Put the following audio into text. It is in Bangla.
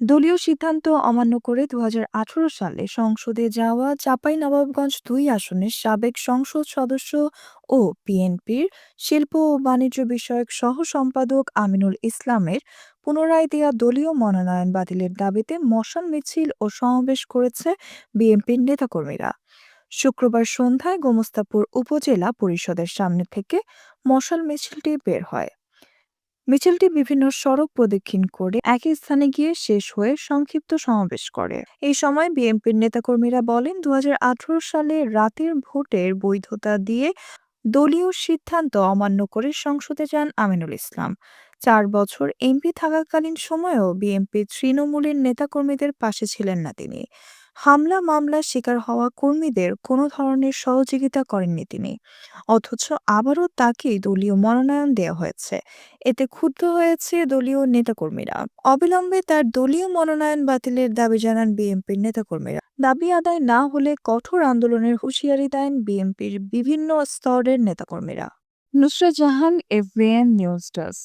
দলীয় সিদ্ধান্ত অমান্য করে দু হাজার আঠেরো সালে সংসদে যাওয়া চাঁপাইনবাবগঞ্জ দুই আসনের সাবেক সংসদ সদস্য ও বিএনপির শিল্প ও বাণিজ্য বিষয়ক সহ সম্পাদক আমিনুল ইসলামের পুনরায় দেয়া দলীয় মনোনয়ন বাতিলের দাবিতে মশাল মিছিল ও সমাবেশ করেছে বিএনপির নেতাকর্মীরা। শুক্রবার সন্ধ্যায় গোমস্তাপুর উপজেলা পরিষদের সামনে থেকে মশাল মিছিলটি বের হয়। মিছিলটি বিভিন্ন সড়ক প্রদক্ষিণ করে একই স্থানে গিয়ে শেষ হয়ে সংক্ষিপ্ত সমাবেশ করে। এই সময় বিএনপির নেতাকর্মীরা বলেন দু হাজার আঠারো সালে রাতের ভোটের বৈধতা দিয়ে দলীয় সিদ্ধান্ত অমান্য করে সংসদে যান আমিনুল ইসলাম। চার বছর এমপি থাকাকালীন সময়েও বিএনপি তৃণমূলের নেতাকর্মীদের পাশে ছিলেন না তিনি। হামলা, মামলার শিকার হওয়া কর্মীদের কোনো ধরনের সহযোগিতা করেননি তিনি। অথচ আবারও তাকেই দলীয় মনোনয়ন দেওয়া হয়েছে। এতে ক্ষুব্ধ হয়েছে দলীয় নেতাকর্মীরা। অবিলম্বে তার দলীয় মনোনয়ন বাতিলের দাবি জানান বিএনপির নেতাকর্মীরা। দাবি আদায় না হলে কঠোর আন্দোলনের হুঁশিয়ারি দেন বিএনপির বিভিন্ন স্তরের নেতাকর্মীরা। Nusrat Jahan, F B N news desk.